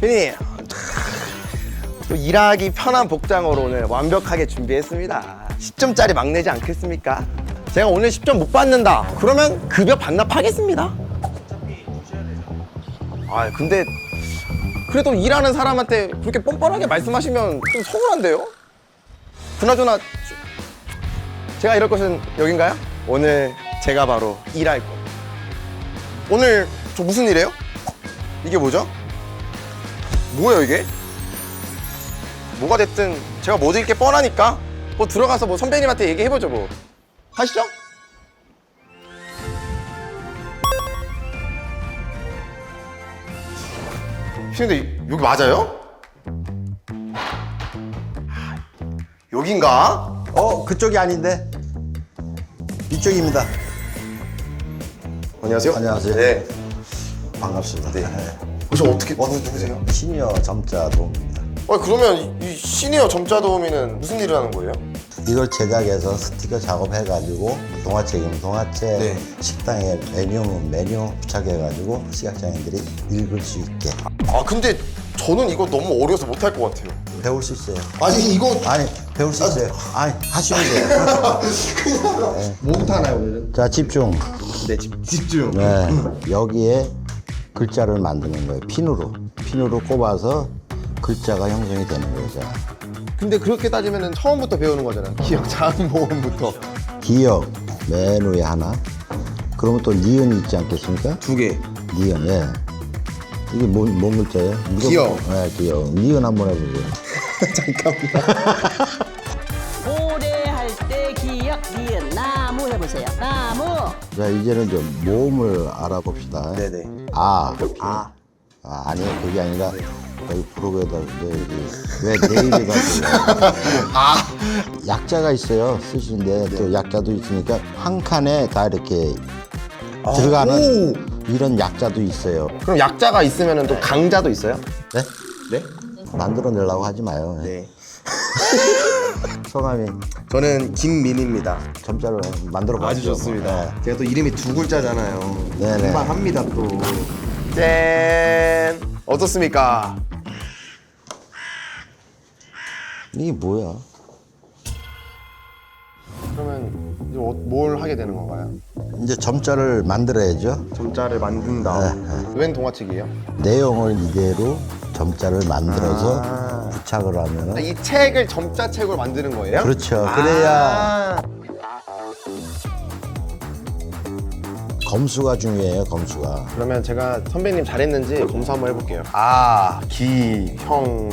형님 또 일하기 편한 복장으로 오늘 완벽하게 준비했습니다 10점짜리 막내지 않겠습니까? 제가 오늘 10점 못 받는다 그러면 급여 반납하겠습니다 아 근데 그래도 일하는 사람한테 그렇게 뻔뻔하게 말씀하시면 좀 서운한데요? 그나저나 제가 이럴 것은 여긴가요? 오늘 제가 바로 일할 거 오늘 저 무슨 일이에요? 이게 뭐죠? 뭐예요 이게? 뭐가 됐든 제가 뭐 드릴 게 뻔하니까 뭐 들어가서 뭐 선배님한테 얘기해보죠 뭐 하시죠? 근데 여기 맞아요? 아, 여긴가? 어 그쪽이 아닌데 이쪽입니다. 안녕하세요. 안녕하세요. 네. 반갑습니다. 네. 혹시 어떻게 어느 누구세요? 시니어 점자 도움입니다. 아 그러면 이, 이 시니어 점자 도우미는 무슨 일을 하는 거예요? 이걸 제작해서 스티커 작업해가지고 동화책이면 동화책, 네. 식당에 메뉴면 메뉴 부착해가지고 시각장애인들이 읽을 수 있게 아 근데 저는 이거 너무 어려서 못할 것 같아요. 배울 수 있어요. 아니 이거 아니 배울 수 있어요. 아니 하시면 돼요. 뭐부터 하나요 오늘은? 자 집중. 네 집, 집중. 네 여기에 글자를 만드는 거예요. 핀으로 핀으로 꼽아서 글자가 형성이 되는 거죠. 근데 그렇게 따지면 처음부터 배우는 거잖아요. 기억 자음 모음부터. 기억 맨 위에 하나. 그러면 또 니은이 있지 않겠습니까? 두 개. 니은, 예. 이게 뭔, 뭔 글자예요? 기억. 네, 기억. 니은 한번 해보세요. 기억 니은 나무 해보세요 나무 자, 이제는 좀 모음을 알아봅시다. 네네. 아. 아. 아, 아니요. 그게 아니라 여기 브로그에다 왜, 이게 왜 내일이 가지고. 아. 약자가 있어요. 쓰시는데 또 약자도 있으니까 한 칸에 다 이렇게 들어가는 이런 약자도 있어요. 그럼 약자가 있으면 또 강자도 있어요? 네? 네. 만들어내려고 하지 마요. 네. 성함이 저는 김민입니다. 점자를 만들어 봤죠. 아주 좋습니다. 제가 또 이름이 두 글자잖아요. 네네. 합니다 또. 짠. 어떻습니까? 이게 뭐야? 그러면 이제 어- 뭘 하게 되는 건가요? 이제 점자를 만들어야죠. 점자를 만든다. 네, 웬 동화책이에요? 내용을 이대로 점자를 만들어서 아. 부착을 하면은 이 책을 점자 책으로 만드는 거예요? 그렇죠. 그래야 아. 검수가 중요해요. 검수가. 그러면 제가 선배님 잘했는지 검사 한번 해볼게요. 아, 기, 형.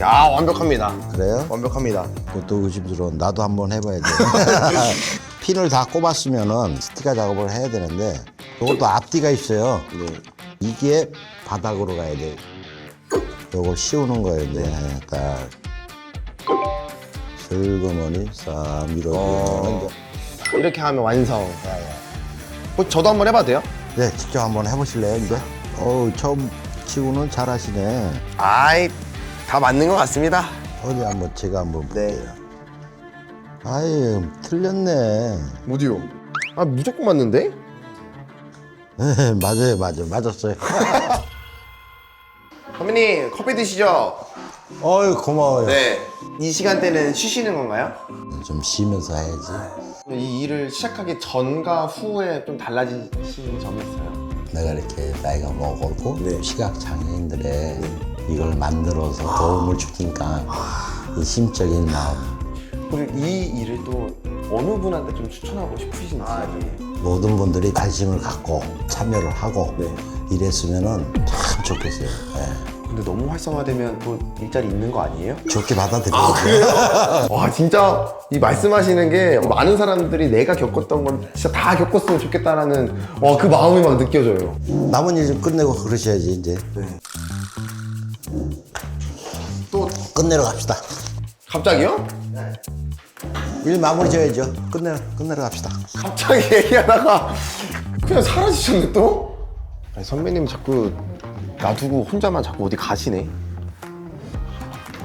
야, 완벽합니다. 그래요? 완벽합니다. 그것도 의심스러운. 나도 한번 해봐야 돼. 핀을 다 꼽았으면은 스티커 작업을 해야 되는데 이것도 앞뒤가 있어요. 이게 바닥으로 가야 돼. 요걸 씌우는 거예요. 이제 딱 슬그머니 싹 밀어주면 이제 이렇게 하면 완성. 어, 저도 한번 해봐도 돼요? 네, 직접 한번 해보실래요, 이제? 어우, 처음 치고는 잘하시네. 아이, 다 맞는 것 같습니다. 어디 한번 제가 한번 네. 볼게요. 아유, 틀렸네. 어디요? 아, 무조건 맞는데? 맞아요, 맞아요, 맞았어요. 선배님, 커피 드시죠? 어유 고마워요. 네. 이 시간대는 쉬시는 건가요? 좀 쉬면서 해야지. 이 일을 시작하기 전과 후에 좀 달라진 점이 있어요? 내가 이렇게 나이가 먹었고 네. 시각 장애인들의 이걸 만들어서 도움을 주니까 이 심적인 마음 그리고 이 일을 또 어느 분한테 좀 추천하고 싶으신지. 모든 분들이 관심을 갖고 참여를 하고 네. 이랬으면은 참 좋겠어요. 예. 근데 너무 활성화되면 또 일자리 있는 거 아니에요? 좋게 받아들여요. 와 진짜 이 말씀하시는 게 많은 사람들이 내가 겪었던 건 진짜 다 겪었으면 좋겠다라는 와 그 마음이 막 느껴져요. 남은 일 좀 끝내고 그러셔야지 이제. 또 끝내러 갑시다. 갑자기요? 일 마무리 져야죠. 끝내러 끝내러 갑시다. 갑자기 얘기하다가 그냥 사라지셨네 또? 아니, 선배님 자꾸 놔두고 혼자만 자꾸 어디 가시네.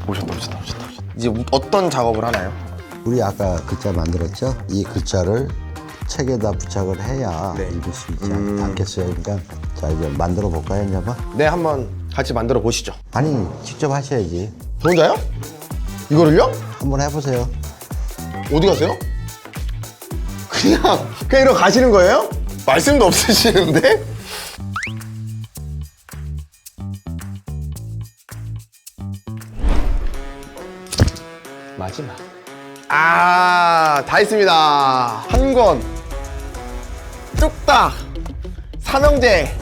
오셨다 오셨다 오셨다. 오셨다. 이제 어떤 작업을 하나요? 우리 아까 글자 만들었죠? 이 글자를 책에다 부착을 해야 네. 읽을 수 있지 않- 않겠어요. 그러니까 자 이제 만들어 볼까요, 이제 한번? 네 한번 같이 만들어 보시죠. 아니 직접 하셔야지. 저 혼자요? 이거를요? 한번 해보세요. 어디 가세요? 그냥 그냥 이러고 가시는 거예요? 말씀도 없으시는데? 마지막 아, 다 했습니다. 한 권, 뚝딱, 삼형제,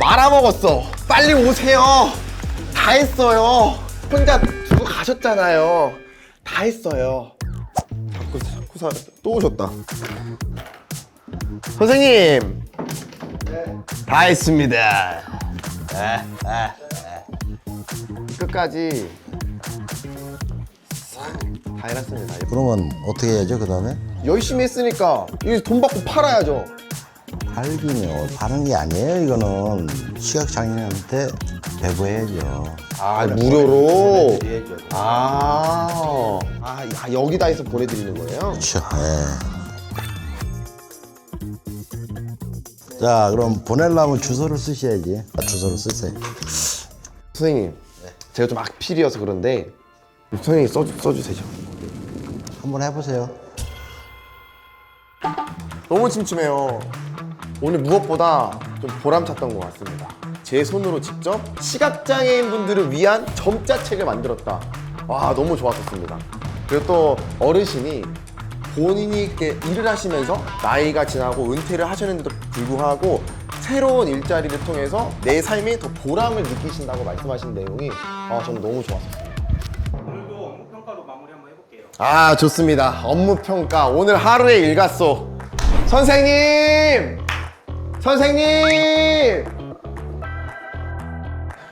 말아먹었어. 빨리 오세요. 다 했어요. 혼자 두고 가셨잖아요. 다 했어요. 자꾸 자꾸 사, 또 오셨다. 선생님. 다 했습니다. 끝까지 싹다 해놨습니다. 그러면 어떻게 해야죠 그 다음에? 열심히 했으니까 이거 돈 받고 팔아야죠. 팔기요. 파는 게 아니에요 이거는 시각장애인한테 배부해야죠. 아 무료로. 해야죠. 아, 아 야, 여기다 해서 보내드리는 거예요? 그렇죠. 예. 자 그럼 보내려면 주소를 쓰셔야지. 아, 주소를 쓰세요. 선생님, 제가 좀 악필이어서 그런데 선생님 써 써주세요. 한번 해보세요. 너무 침침해요. 오늘 무엇보다 좀 보람찼던 것 같습니다. 제 손으로 직접 시각장애인 분들을 위한 점자책을 만들었다. 와, 너무 좋았었습니다. 그리고 또 어르신이 본인이 이렇게 일을 하시면서 나이가 지나고 은퇴를 하셨는데도 불구하고 새로운 일자리를 통해서 내 삶에 더 보람을 느끼신다고 말씀하신 내용이 아, 저는 너무 좋았었어요. 아 좋습니다 업무 평가 오늘 하루의 일과소 선생님 선생님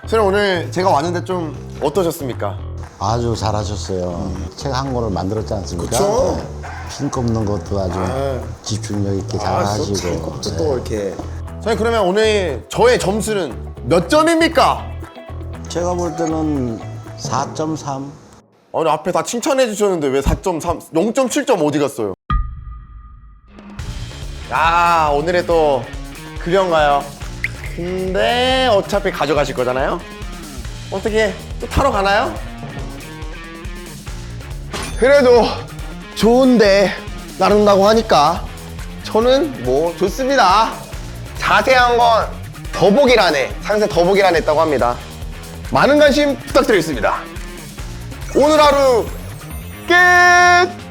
선생님 오늘 제가 왔는데 좀 어떠셨습니까? 아주 잘하셨어요. 책 한 권을 만들었지 않습니까? 그쵸. 네. 핀 꼽는 것도 아주 아. 집중력 있게 아, 잘하시고. 네. 또 이렇게 선생님 그러면 오늘 저의 점수는 몇 점입니까? 제가 볼 때는 4.3. 아니 앞에 다 칭찬해 주셨는데 왜 4.3, 0.7점 어디 갔어요? 야 오늘의 또 그련가요? 근데 어차피 가져가실 거잖아요? 어떻게 또 타러 가나요? 그래도 좋은데 나른다고 하니까 저는 뭐 좋습니다. 자세한 건 더보기란에 상세 더보기란에 있다고 합니다. 많은 관심 부탁드리겠습니다. 오늘 하루 끝!